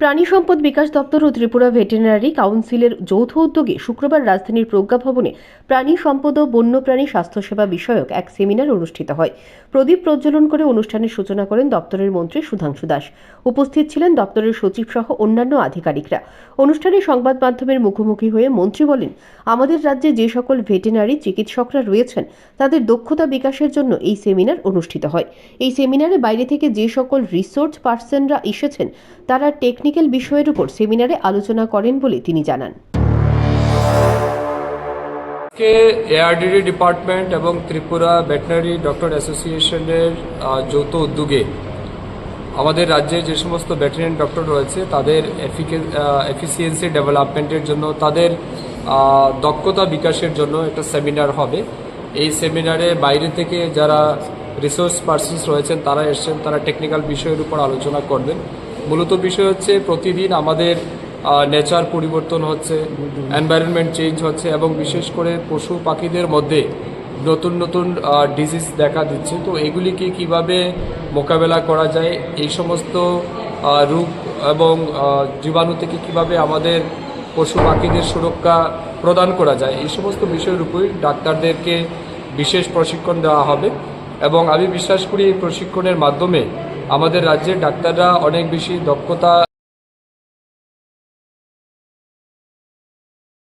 প্রাণী সম্পদ বিকাশ দপ্তর ও ত্রিপুরা ভেটেরিনারি কাউন্সিলের যৌথ উদ্যোগে শুক্রবার রাজধানীর প্রজ্ঞা ভবনে প্রাণী সম্পদ ও বন্যপ্রাণী স্বাস্থ্যসেবা বিষয়ক এক সেমিনার অনুষ্ঠিত হয়। প্রদীপ প্রজ্বলন করে অনুষ্ঠানের সূচনা করেন দপ্তরের মন্ত্রী সুধাংশু দাস। উপস্থিত ছিলেন দপ্তরের সচিব সহ অন্যান্য আধিকারিকরা। অনুষ্ঠানে সংবাদ মাধ্যমের মুখোমুখি হয়ে মন্ত্রী বলেন, আমাদের রাজ্যে যে সকল ভেটেরিনারি চিকিৎসকরা রয়েছেন, তাদের দক্ষতা বিকাশের জন্য এই সেমিনার অনুষ্ঠিত হয়। এই সেমিনারে বাইরে থেকে যে সকল রিসোর্স পার্সনরা এসেছেন, তারা টেকনিক্যাল বিষয়ের উপর সেমিনারে আলোচনা করেন বলে তিনি জানান। কে এআরডিডি ডিপার্টমেন্ট এবং ত্রিপুরা ভেটেনারি ডক্টর অ্যাসোসিয়েশনের যৌথ উদ্যোগে আমাদের রাজ্যে যে সমস্ত ভেটেরিনারি ডক্টর রয়েছে, তাদের এফিসিয়েন্সি ডেভেলপমেন্টের জন্য, তাদের দক্ষতা বিকাশের জন্য একটা সেমিনার হবে। এই সেমিনারে বাইরে থেকে যারা রিসোর্স পার্সনস রয়েছেন, তারা এসছেন, তারা টেকনিক্যাল বিষয়ের উপর আলোচনা করবেন। মূলত বিষয় হচ্ছে প্রতিদিন আমাদের নেচার পরিবর্তন হচ্ছে এনভায়রনমেন্ট চেঞ্জ হচ্ছে এবং বিশেষ করে পশু পাখিদের মধ্যে নতুন নতুন ডিজিজ দেখা দিচ্ছে। তো এগুলিকে কীভাবে মোকাবেলা করা যায়, এই সমস্ত রোগ এবং জীবাণু থেকে কীভাবে আমাদের পশু পাখিদের সুরক্ষা প্রদান করা যায়, এই সমস্ত বিষয়ের উপরই ডাক্তারদেরকে বিশেষ প্রশিক্ষণ দেওয়া হবে। এবং আমি বিশ্বাস করি এই প্রশিক্ষণের মাধ্যমে আমাদের রাজ্যের ডাক্তাররা অনেক বেশি দক্ষতা